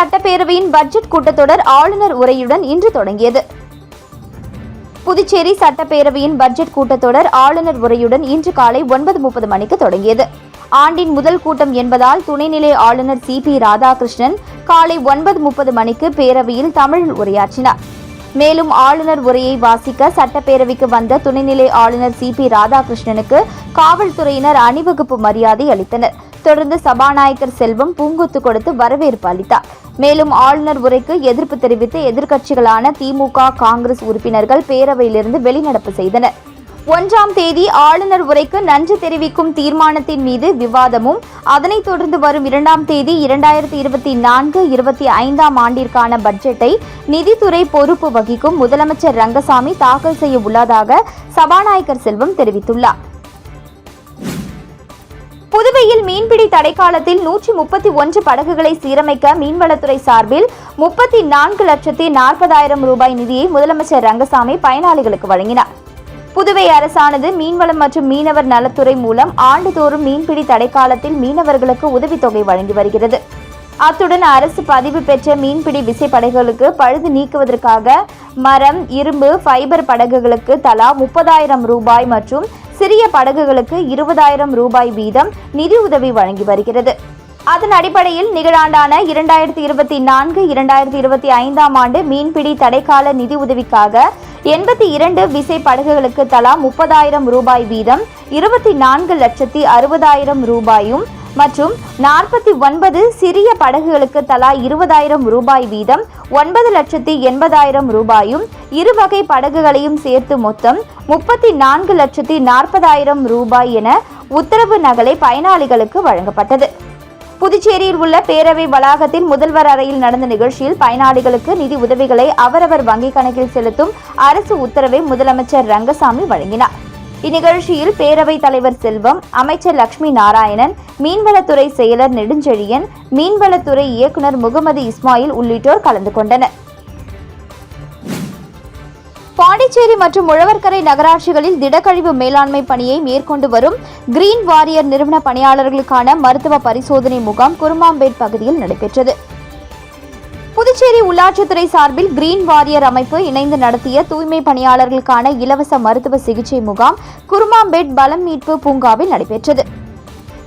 சட்டப்பேரவையின் பட்ஜெட் கூட்டத்தொடர் ஆளுநர் உரையுடன் இன்று தொடங்கியது. புதுச்சேரி சட்டப்பேரவையின் பட்ஜெட் கூட்டத்தொடர் ஆளுநர் உரையுடன் இன்று காலை ஒன்பது முப்பது மணிக்கு தொடங்கியது. ஆண்டின் முதல் கூட்டம் என்பதால் துணைநிலை ஆளுநர் சி பி ராதாகிருஷ்ணன் காலை ஒன்பது முப்பது மணிக்கு பேரவையில் தமிழில் உரையாற்றினார். மேலும் ஆளுநர் உரையை வாசிக்க சட்டப்பேரவைக்கு வந்த துணைநிலை ஆளுநர் சி பி ராதாகிருஷ்ணனுக்கு காவல்துறையினர் அணிவகுப்பு மரியாதை அளித்தனர். தொடர்ந்து சபாநாயகர் செல்வம் பூங்கொத்து கொடுத்து வரவேற்பு அளித்தார். மேலும் ஆளுநர் உரைக்கு எதிர்ப்பு தெரிவித்து எதிர்க்கட்சிகளான திமுக காங்கிரஸ் உறுப்பினர்கள் பேரவையிலிருந்து வெளிநடப்பு செய்தனர். ஒன்றாம் தேதி ஆளுநர் உரைக்கு நன்றி தெரிவிக்கும் தீர்மானத்தின் மீது விவாதமும் அதனைத் தொடர்ந்து வரும் இரண்டாம் தேதி இரண்டாயிரத்தி இருபத்தி நான்கு இருபத்தி ஐந்தாம் ஆண்டிற்கான பட்ஜெட்டை நிதித்துறை பொறுப்பு வகிக்கும் முதலமைச்சர் ரங்கசாமி தாக்கல் செய்ய உள்ளதாக சபாநாயகர் செல்வம் தெரிவித்துள்ளார். புதுவையில் மீன்பிடி தடைக்காலத்தில் நூற்றி முப்பத்தி ஒன்று படகுகளை சீரமைக்க மீன்வளத்துறை சார்பில் முப்பத்தி நான்கு லட்சத்தி நாற்பதாயிரம் ரூபாய் நிதியை முதலமைச்சர் ரங்கசாமி பயனாளிகளுக்கு வழங்கினார். புதுவை அரசானது மீன்வளம் மற்றும் மீனவர் நலத்துறை மூலம் ஆண்டுதோறும் மீன்பிடி தடைக்காலத்தில் மீனவர்களுக்கு உதவித்தொகை வழங்கி வருகிறது. அத்துடன் அரசு பதிவு பெற்ற மீன்பிடி விசைப்படகுகளுக்கு பழுது நீக்குவதற்காக மரம் இரும்பு ஃபைபர் படகுகளுக்கு தலா முப்பதாயிரம் ரூபாய் மற்றும் சிறிய படகுகளுக்கு இருபதாயிரம் ரூபாய் வீதம் நிதி உதவி வழங்கி வருகிறது. அதன் அடிப்படையில் நிகழாண்டான இரண்டாயிரத்தி இருபத்தி நான்கு இரண்டாயிரத்தி இருபத்தி ஐந்தாம் ஆண்டு மீன்பிடி தடைக்கால நிதி உதவிக்காக எண்பத்தி இரண்டு விசை படகுகளுக்கு தலா முப்பதாயிரம் ரூபாய் வீதம் இருபத்தி நான்கு லட்சத்தி அறுபதாயிரம் ரூபாயும் மற்றும் நாற்பத்தி ஒன்பது சிறிய படகுகளுக்கு தலா இருபதாயிரம் ரூபாய் வீதம் ஒன்பது லட்சத்தி எண்பதாயிரம் ரூபாயும் இரு வகை படகுகளையும் சேர்த்து மொத்தம் முப்பத்தி நான்கு லட்சத்தி நாற்பதாயிரம் ரூபாய் என உத்தரவு நகலை பயனாளிகளுக்கு வழங்கப்பட்டது. புதுச்சேரியில் உள்ள பேரவை வளாகத்தில் முதல்வர் அறையில் நடந்த நிகழ்ச்சியில் பயனாளிகளுக்கு நிதி உதவிகளை அவரவர் வங்கிக் கணக்கில் செலுத்தும் அரசு உத்தரவை முதலமைச்சர் ரங்கசாமி வழங்கினார். இந்நிகழ்ச்சியில் பேரவைத் தலைவர் செல்வம் அமைச்சர் லட்சுமி நாராயணன் மீன்வளத்துறை செயலர் நெடுஞ்செழியன் மீன்வளத்துறை இயக்குநர் முகமது இஸ்மாயில் உள்ளிட்டோர் கலந்து கொண்டனர். பாண்டிச்சேரி மற்றும் உழவர்கரை நகராட்சிகளில் திடக்கழிவு மேலாண்மை பணியை மேற்கொண்டு வரும் கிரீன் வாரியர் நிறுவன பணியாளர்களுக்கான மருத்துவ பரிசோதனை முகாம் குருமாம்பேட் பகுதியில் நடைபெற்றது. புதுச்சேரி உள்ளாட்சித்துறை சார்பில் கிரீன் வாரியர் அமைப்பு இணைந்து நடத்திய தூய்மை பணியாளர்களுக்கான இலவச மருத்துவ சிகிச்சை முகாம் குருமாம்பேட் பலம் மீட்பு பூங்காவில் நடைபெற்றது.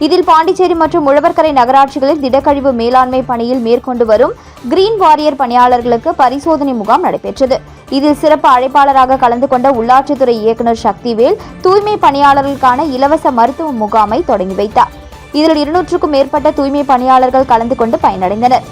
இதில் பாண்டிச்சேரி மற்றும் உழவர்கரை நகராட்சிகளில் திடக்கழிவு மேலாண்மை பணியில் மேற்கொண்டு வரும் கிரீன் வாரியர் பணியாளர்களுக்கு பரிசோதனை முகாம் நடைபெற்றது. இதில் சிறப்பு அழைப்பாளராக கலந்து கொண்ட உள்ளாட்சித்துறை இயக்குநர் சக்திவேல் தூய்மை பணியாளர்களுக்கான இலவச மருத்துவ முகாமை தொடங்கி வைத்தார். இதில் இருநூற்றுக்கும் மேற்பட்ட தூய்மை பணியாளர்கள் கலந்து கொண்டு பயனடைந்தனர்.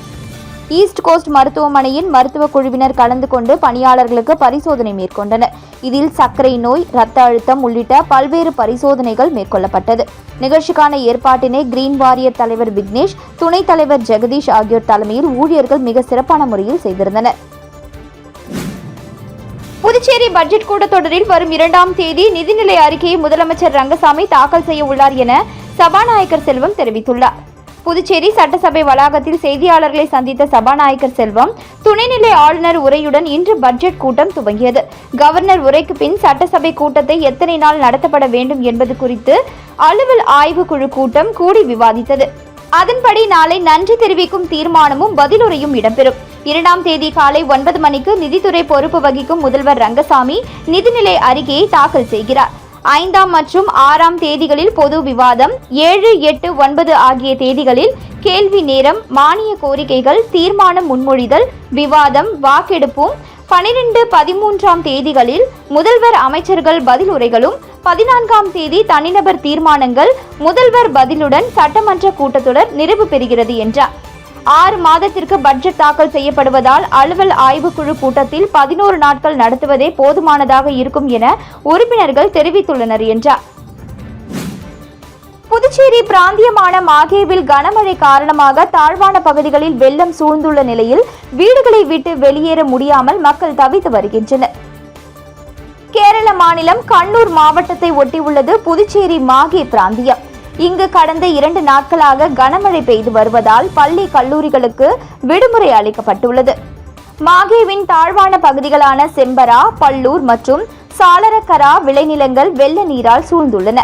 ஈஸ்ட் கோஸ்ட் மருத்துவமனையின் மருத்துவ குழுவினர் கலந்து கொண்டு பணியாளர்களுக்கு பரிசோதனை மேற்கொண்டனர். இதில் சர்க்கரை நோய் இரத்த அழுத்தம் உள்ளிட்ட பல்வேறு பரிசோதனைகள் மேற்கொள்ளப்பட்டது. நிகழ்ச்சிக்கான ஏற்பாட்டினை கிரீன் வாரியர் தலைவர் விக்னேஷ் துணைத் தலைவர் ஜெகதீஷ் ஆகியோர் தலைமையில் ஊழியர்கள் மிக சிறப்பான முறையில் செய்திருந்தனர். புதுச்சேரி பட்ஜெட் கூட்டத்தொடரில் வரும் இரண்டாம் தேதி நிதிநிலை அறிக்கையை முதலமைச்சர் ரங்கசாமி தாக்கல் செய்ய உள்ளார் என சபாநாயகர் செல்வம் தெரிவித்துள்ளார். புதுச்சேரி சட்டசபை வளாகத்தில் செய்தியாளர்களை சந்தித்த சபாநாயகர் செல்வம் துணைநிலை ஆளுநர் உரையுடன் இன்று பட்ஜெட் கூட்டம் துவங்கியது. கவர்னர் உரைக்கு பின் சட்டசபை கூட்டத்தை எத்தனை நாள் நடத்தப்பட வேண்டும் என்பது குறித்து அலுவல் ஆய்வு குழு கூட்டம் கூடி விவாதித்தது. அதன்படி நாளை நன்றி தெரிவிக்கும் தீர்மானமும் பதிலுரையும் இடம்பெறும். இரண்டாம் தேதி காலை ஒன்பது மணிக்கு நிதித்துறை பொறுப்பு வகிக்கும் முதல்வர் ரங்கசாமி நிதிநிலை அறிக்கையை தாக்கல் செய்கிறார். ஐந்தாம் மற்றும் ஆறாம் தேதிகளில் பொது விவாதம் ஏழு எட்டு ஒன்பது ஆகிய தேதிகளில் கேள்வி நேரம் மானிய கோரிக்கைகள் தீர்மானம் முன்மொழிதல் விவாதம் வாக்கெடுப்பும் பனிரெண்டு பதிமூன்றாம் தேதிகளில் முதல்வர் அமைச்சர்கள் பதில் உரைகளும் பதினான்காம் தேதி தனிநபர் தீர்மானங்கள் முதல்வர் பதிலுடன் சட்டமன்ற கூட்டத்தொடர் நிறைவு பெறுகிறது என்றார். ஆறு மாதத்திற்கு பட்ஜெட் தாக்கல் செய்யப்படுவதால் அலுவல் ஆய்வுக்குழு கூட்டத்தில் பதினோரு நாட்கள் நடத்துவதே போதுமானதாக இருக்கும் என உறுப்பினர்கள் தெரிவித்துள்ளனர் என்றார். புதுச்சேரி பிராந்தியமான மாகேவில் கனமழை காரணமாக தாழ்வான பகுதிகளில் வெள்ளம் சூழ்ந்துள்ள நிலையில் வீடுகளை விட்டு வெளியேற முடியாமல் மக்கள் தவித்து வருகின்றனர். கேரள மாநிலம் கண்ணூர் மாவட்டத்தை ஒட்டியுள்ளது புதுச்சேரி மாகே பிராந்தியம். இங்கு கடந்த இரண்டு நாட்களாக கனமழை பெய்து வருவதால் பள்ளி கல்லூரிகளுக்கு விடுமுறை அளிக்கப்பட்டுள்ளது. மாகேவின் தாழ்வான பகுதிகளான செம்பரா பல்லூர் மற்றும் சாளரக்கரா விளைநிலங்கள் வெள்ள நீரால் சூழ்ந்துள்ளன.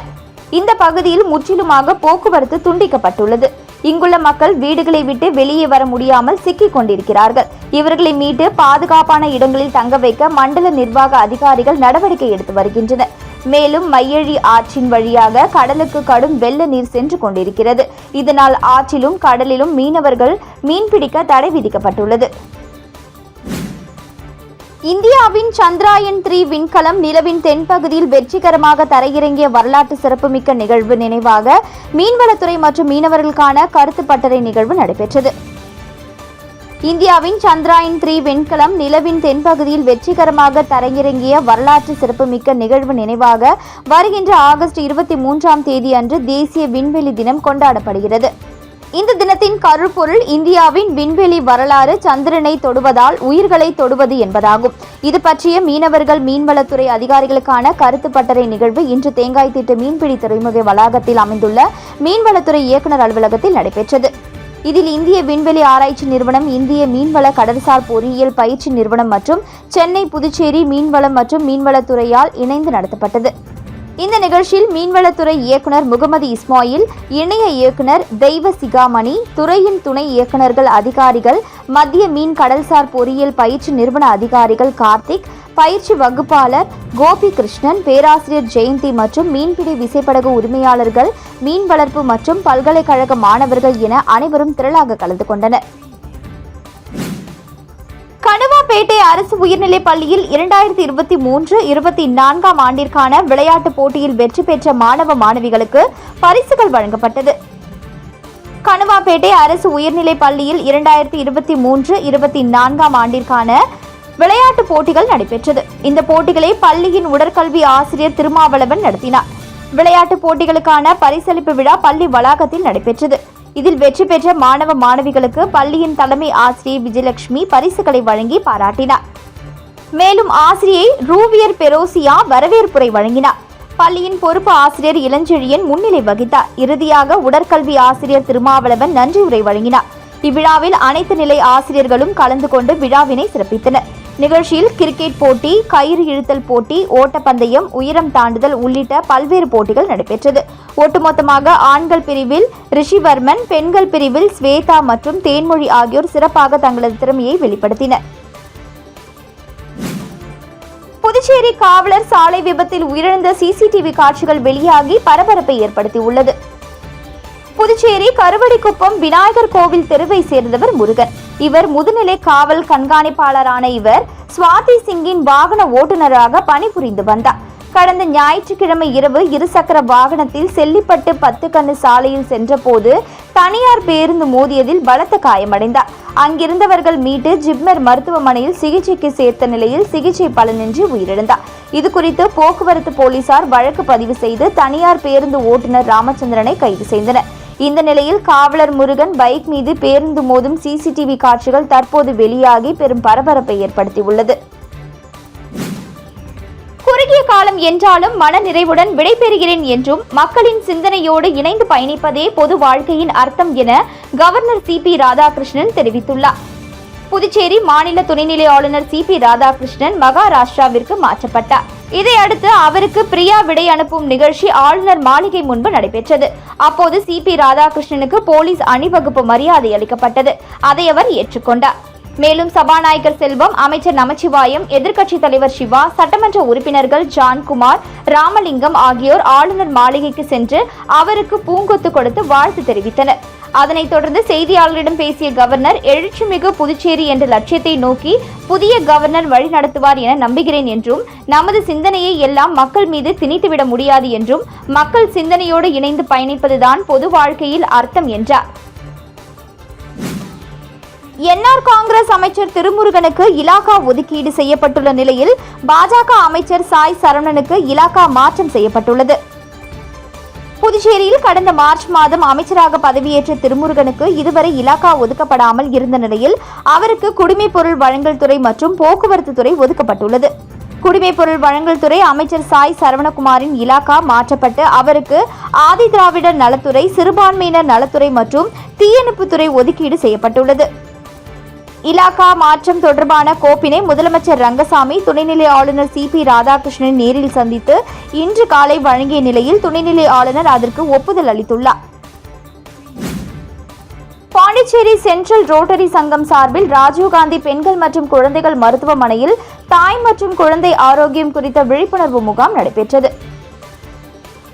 இந்த பகுதியில் முற்றிலுமாக போக்குவரத்து துண்டிக்கப்பட்டுள்ளது. இங்குள்ள மக்கள் வீடுகளை விட்டு வெளியே வர முடியாமல் சிக்கிக் கொண்டிருக்கிறார்கள். இவர்களை மீட்டு பாதுகாப்பான இடங்களில் தங்க வைக்க மண்டல நிர்வாக அதிகாரிகள் நடவடிக்கை எடுத்து வருகின்றனர். மேலும் மையழி ஆற்றின் வழியாக கடலுக்கு கடும் வெள்ள நீர் சென்று கொண்டிருக்கிறது. இதனால் ஆற்றிலும் கடலிலும் மீனவர்கள் மீன்பிடிக்க தடை விதிக்கப்பட்டுள்ளது. இந்தியாவின் சந்திராயன் த்ரீ விண்கலம் நிலவின் தென்பகுதியில் வெற்றிகரமாக தரையிறங்கிய வரலாற்று சிறப்புமிக்க நிகழ்வு நினைவாக மீன்வளத்துறை மற்றும் மீனவர்களுக்கான கருத்து பட்டறை நிகழ்வு நடைபெற்றது. இந்தியாவின் சந்திராயன் த்ரீ விண்கலம் நிலவின் தென்பகுதியில் வெற்றிகரமாக தரையிறங்கிய வரலாற்று சிறப்புமிக்க நிகழ்வு நினைவாக வருகின்ற ஆகஸ்ட் இருபத்தி மூன்றாம் தேதி அன்று தேசிய விண்வெளி தினம் கொண்டாடப்படுகிறது. இந்த தினத்தின் கருப்பொருள் இந்தியாவின் விண்வெளி வரலாறு சந்திரனை தொடுவதால் உயிர்களை தொடுவது என்பதாகும். இது பற்றிய மீனவர்கள் மீன்வளத்துறை அதிகாரிகளுக்கான கருத்து பட்டறை நிகழ்வு இன்று தேங்காய் திட்டு மீன்பிடி துறைமுக வளாகத்தில் அமைந்துள்ள மீன்வளத்துறை இயக்குநர் அலுவலகத்தில் நடைபெற்றது. இதில் இந்திய விண்வெளி ஆராய்ச்சி நிறுவனம் இந்திய மீன்வள கடல்சார் பொறியியல் பயிற்சி நிறுவனம் மற்றும் சென்னை புதுச்சேரி மீன்வளம் மற்றும் மீன்வளத்துறையால் இணைந்து நடத்தப்பட்டது. இந்த நிகழ்ச்சியில் மீன்வளத்துறை இயக்குனர் முகமது இஸ்மாயில் இணைய இயக்குனர் தெய்வ சிகாமணி துறையின் துணை இயக்குநர்கள் அதிகாரிகள் மத்திய மீன் கடல்சார் பொறியியல் பயிற்சி நிறுவன அதிகாரிகள் கார்த்திக் பயிற்சி வகுப்பாளர் கோபி கிருஷ்ணன் பேராசிரியர் ஜெயந்தி மற்றும் மீன்பிடி விசைப்படகு உரிமையாளர்கள் மீன் வளர்ப்பு மற்றும் பல்கலைக்கழக மாணவர்கள் என அனைவரும் திரளாக கலந்து கொண்டனர். கணுவாப்பேட்டை அரசு உயர்நிலைப் பள்ளியில் இரண்டாயிரத்தி இருபத்தி மூன்று இருபத்தி நான்காம் ஆண்டிற்கான விளையாட்டுப் போட்டியில் வெற்றி பெற்ற மாணவ மாணவிகளுக்கு பரிசுகள் வழங்கப்பட்டது. கணுவாப்பேட்டை அரசு உயர்நிலைப் பள்ளியில் இரண்டாயிரத்தி இருபத்தி மூன்று இருபத்தி நான்காம் ஆண்டிற்கான விளையாட்டுப் போட்டிகள் நடைபெற்றது. இந்த போட்டிகளை பள்ளியின் உடற்கல்வி ஆசிரியர் திருமாவளவன் நடத்தினார். விளையாட்டுப் போட்டிகளுக்கான பரிசளிப்பு விழா பள்ளி வளாகத்தில் நடைபெற்றது. இதில் வெற்றி பெற்ற மாணவ மாணவிகளுக்கு பள்ளியின் தலைமை ஆசிரியை விஜயலட்சுமி பரிசுகளை வழங்கி பாராட்டினார். மேலும் ஆசிரியை ரூவியர் பெரோசியா வரவேற்புரை வழங்கினார். பள்ளியின் பொறுப்பு ஆசிரியர் இளஞ்செழியன் முன்னிலை வகித்தார். இறுதியாக உடற்கல்வி ஆசிரியர் திருமாவளவன் நன்றி உரை வழங்கினார். இவ்விழாவில் அனைத்து நிலை ஆசிரியர்களும் கலந்து கொண்டு விழாவினை சிறப்பித்தனர். நிகழ்ச்சியில் கிரிக்கெட் போட்டி கயிறு இழுத்தல் போட்டி ஓட்டப்பந்தயம் உயரம் தாண்டுதல் உள்ளிட்ட பல்வேறு போட்டிகள் நடைபெற்றது. ஒட்டுமொத்தமாக ஆண்கள் பிரிவில் ரிஷிவர்மன் பெண்கள் பிரிவில் ஸ்வேதா மற்றும் தேன்மொழி ஆகியோர் சிறப்பாக தங்களது திறமையை வெளிப்படுத்தினர். புதுச்சேரி காவலர் சாலை விபத்தில் உயிரிழந்த சிசிடிவி காட்சிகள் வெளியாகி பரபரப்பை ஏற்படுத்தியுள்ளது. புதுச்சேரி கருவடிக்குப்பம் விநாயகர் கோவில் தெருவை சேர்ந்தவர் முருகன். இவர் முதுநிலை காவல் கண்காணிப்பாளரான இவர் சுவாதி சிங்கின் வாகன ஓட்டுநராக பணிபுரிந்து வந்தார். கடந்த ஞாயிற்றுக்கிழமை இரவு இருசக்கர வாகனத்தில் செல்லிப்பட்டு பத்து கண்ணு சாலையில் சென்றபோது தனியார் பேருந்து மோதியதில் பலத்த காயமடைந்தார். அங்கிருந்தவர்கள் மீட்டு ஜிப்மர் மருத்துவமனையில் சிகிச்சைக்கு சேர்த்த நிலையில் சிகிச்சை பலனின்றி உயிரிழந்தார். இது குறித்து போக்குவரத்து போலீசார் வழக்கு பதிவு செய்து தனியார் பேருந்து ஓட்டுநர் ராமச்சந்திரனை கைது செய்தனர். இந்த நிலையில் காவலர் முருகன் பைக் மீது பேருந்து மோதும் சிசிடிவி காட்சிகள் தற்போது வெளியாகி பெரும் பரபரப்பை ஏற்படுத்தியுள்ளது. குறுகிய காலம் என்றாலும் மன நிறைவுடன் விடைபெறுகிறேன் என்றும் மக்களின் சிந்தனையோடு இணைந்து பயணிப்பதே பொது வாழ்க்கையின் அர்த்தம் என கவர்னர் சி பி ராதாகிருஷ்ணன் தெரிவித்துள்ளார். புதுச்சேரி மாநில துணைநிலை ஆளுநர் சி பி ராதாகிருஷ்ணன் மகாராஷ்டிராவிற்கு மாற்றப்பட்டார். இதையடுத்து அவருக்கு பிரியா விடை அனுப்பும் நிகழ்ச்சி ஆளுநர் மாளிகை முன்பு நடைபெற்றது. அப்போது சி பி ராதாகிருஷ்ணனுக்கு போலீஸ் அணிவகுப்பு மரியாதை அளிக்கப்பட்டது. அதை அவர் ஏற்றுக்கொண்டார். மேலும் சபாநாயகர் செல்வம் அமைச்சர் நமச்சிவாயம் எதிர்க்கட்சித் தலைவர் சிவா சட்டமன்ற உறுப்பினர்கள் ஜான்குமார் ராமலிங்கம் ஆகியோர் ஆளுநர் மாளிகைக்கு சென்று அவருக்கு பூங்கொத்து கொடுத்து வாழ்த்து தெரிவித்தனர். அதனைத் தொடர்ந்து செய்தியாளரிடம் பேசிய கவர்னர் எழுச்சிமிகு புதுச்சேரி என்ற லட்சியத்தை நோக்கி புதிய கவர்னர் வழிநடத்துவார் என நம்புகிறேன் என்றும் நமது சிந்தனையை எல்லாம் மக்கள் மீது திணித்துவிட முடியாது என்றும் மக்கள் சிந்தனையோடு இணைந்து பயணிப்பதுதான் பொது வாழ்க்கையில் அர்த்தம் என்றார். என்ஆர் காங்கிரஸ் அமைச்சர் திருமுருகனுக்கு இலாகா ஒதுக்கீடு செய்யப்பட்டுள்ள நிலையில் பாஜக அமைச்சர் சாய் சரவணனுக்கு இலாகா மாற்றம் செய்யப்பட்டுள்ளது. புதுச்சேரியில் கடந்த மார்ச் மாதம் அமைச்சராக பதவியேற்ற திருமுருகனுக்கு இதுவரை இலாகா ஒதுக்கப்படாமல் இருந்த நிலையில் அவருக்கு குடிமைப் பொருள் வழங்கல் துறை மற்றும் போக்குவரத்து துறை ஒதுக்கப்பட்டுள்ளது. குடிமைப் பொருள் வழங்கல் துறை அமைச்சர் சாய் சரவணகுமாரின் இலாகா மாற்றப்பட்டு அவருக்கு ஆதி திராவிடர் நலத்துறை சிறுபான்மையினர் நலத்துறை மற்றும் தீயணைப்புத்துறை ஒதுக்கீடு செய்யப்பட்டுள்ளது. இலாகா மாற்றம் தொடர்பான கோப்பினை முதலமைச்சர் ரங்கசாமி துணைநிலை ஆளுநர் சி பி ராதாகிருஷ்ணன் நேரில் சந்தித்து இன்று காலை வழங்கிய நிலையில் துணைநிலை ஆளுநர் அதற்கு ஒப்புதல் அளித்துள்ளார். பாண்டிச்சேரி சென்ட்ரல் ரோட்டரி சங்கம் சார்பில் ராஜீவ்காந்தி பெண்கள் மற்றும் குழந்தைகள் மருத்துவமனையில் தாய் மற்றும் குழந்தை ஆரோக்கியம் குறித்த விழிப்புணர்வு முகாம் நடைபெற்றது.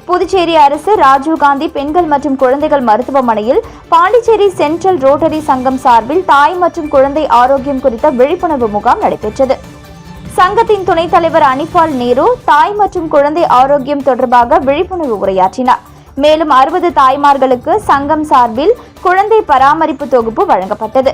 புதுச்சேரி அரசு ராஜீவ்காந்தி பெண்கள் மற்றும் குழந்தைகள் மருத்துவமனையில் பாண்டிச்சேரி சென்ட்ரல் ரோட்டரி சங்கம் சார்பில் தாய் மற்றும் குழந்தை ஆரோக்கியம் குறித்த விழிப்புணர்வு முகாம் நடைபெற்றது. சங்கத்தின் துணைத் தலைவர் அனிபால் நேரு தாய் மற்றும் குழந்தை ஆரோக்கியம் தொடர்பாக விழிப்புணர்வு உரையாற்றினார். மேலும் அறுபது தாய்மார்களுக்கு சங்கம் சார்பில் குழந்தை பராமரிப்பு தொகுப்பு வழங்கப்பட்டது.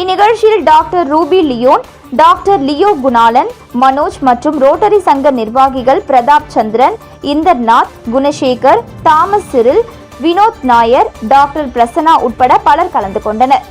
இந்நிகழ்ச்சியில் doctor Ruby Leon doctor Leo Gunalan Manoj மற்றும் ரோட்டரி சங்க நிர்வாகிகள் Pratap Chandran Indernath Gunasekar Thomas Cyril Vinod Nair doctor Prasanna உட்பட பலர் கலந்து கொண்டனர்.